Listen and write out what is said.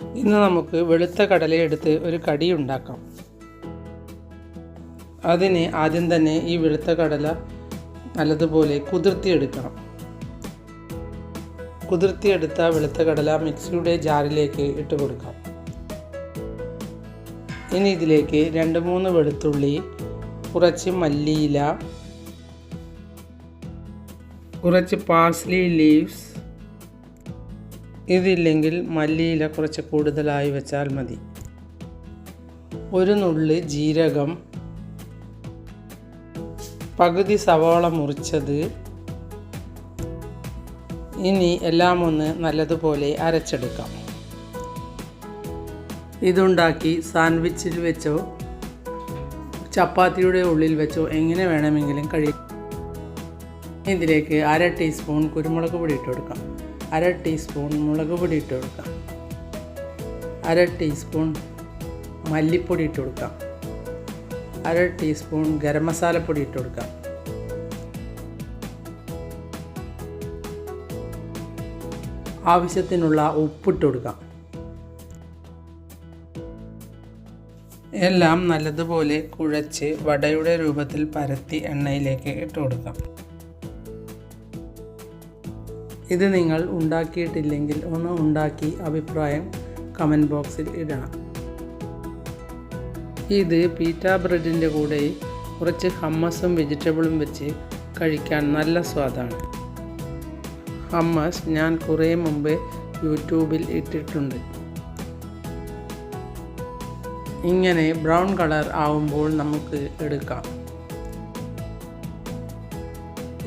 ഇന്ന് നമുക്ക് വെളുത്ത കടലയെടുത്ത് ഒരു കടി ഉണ്ടാക്കാം. അതിന് ആദ്യം തന്നെ ഈ വെളുത്ത കടല നല്ലതുപോലെ കുതിർത്തിയെടുക്കണം. കുതിർത്തിയെടുത്ത വെളുത്ത കടല മിക്സിയുടെ ജാറിലേക്ക് ഇട്ട് കൊടുക്കാം. ഇനി ഇതിലേക്ക് രണ്ട് മൂന്ന് വെളുത്തുള്ളി കുറച്ച് മല്ലിയില കുറച്ച് പാഴ്സ്ലി ലീവ്സ് ഇതില്ലെങ്കിൽ മല്ലിയില കുറച്ച് കൂടുതലായി വെച്ചാൽ മതി. ഒരു നുള്ളി ജീരകം പകുതി സവാള മുറിച്ചത്. ഇനി എല്ലാം ഒന്ന് നല്ലതുപോലെ അരച്ചെടുക്കാം. ഇതുണ്ടാക്കി സാൻഡ്വിച്ചിൽ വെച്ചോ ചപ്പാത്തിയുടെ ഉള്ളിൽ വെച്ചോ എങ്ങനെ വേണമെങ്കിലും കഴിയും ഇതിലേക്ക് അര ടീസ്പൂൺ കുരുമുളക് പൊടി ഇട്ട് കൊടുക്കാം. അര ടീസ്പൂൺ മുളക് പൊടി ഇട്ട് കൊടുക്കാം. അര ടീസ്പൂൺ മല്ലിപ്പൊടി ഇട്ട് കൊടുക്കാം. അര ടീസ്പൂൺ ഗരം മസാലപ്പൊടി ഇട്ട് കൊടുക്കാം. ആവശ്യത്തിനുള്ള ഉപ്പിട്ട് കൊടുക്കാം. എല്ലാം നല്ലതുപോലെ കുഴച്ച് വടയുടെ രൂപത്തിൽ പരത്തി എണ്ണയിലേക്ക് ഇട്ട് കൊടുക്കാം. ഇത് നിങ്ങൾ ഉണ്ടാക്കിയിട്ടില്ലെങ്കിൽ ഒന്ന് ഉണ്ടാക്കി അഭിപ്രായം കമന്റ് ബോക്സിൽ ഇടണം. ഇത് പീറ്റ ബ്രെഡിന്റെ കൂടെ കുറച്ച് ഹമ്മസും വെജിറ്റബിളും വെച്ച് കഴിക്കാൻ നല്ല സ്വാദാണ്. ഹമ്മസ് ഞാൻ കുറേ മുമ്പ് യൂട്യൂബിൽ ഇട്ടിട്ടുണ്ട്. ഇങ്ങനെ ബ്രൗൺ കളർ ആവുമ്പോൾ നമുക്ക് എടുക്കാം.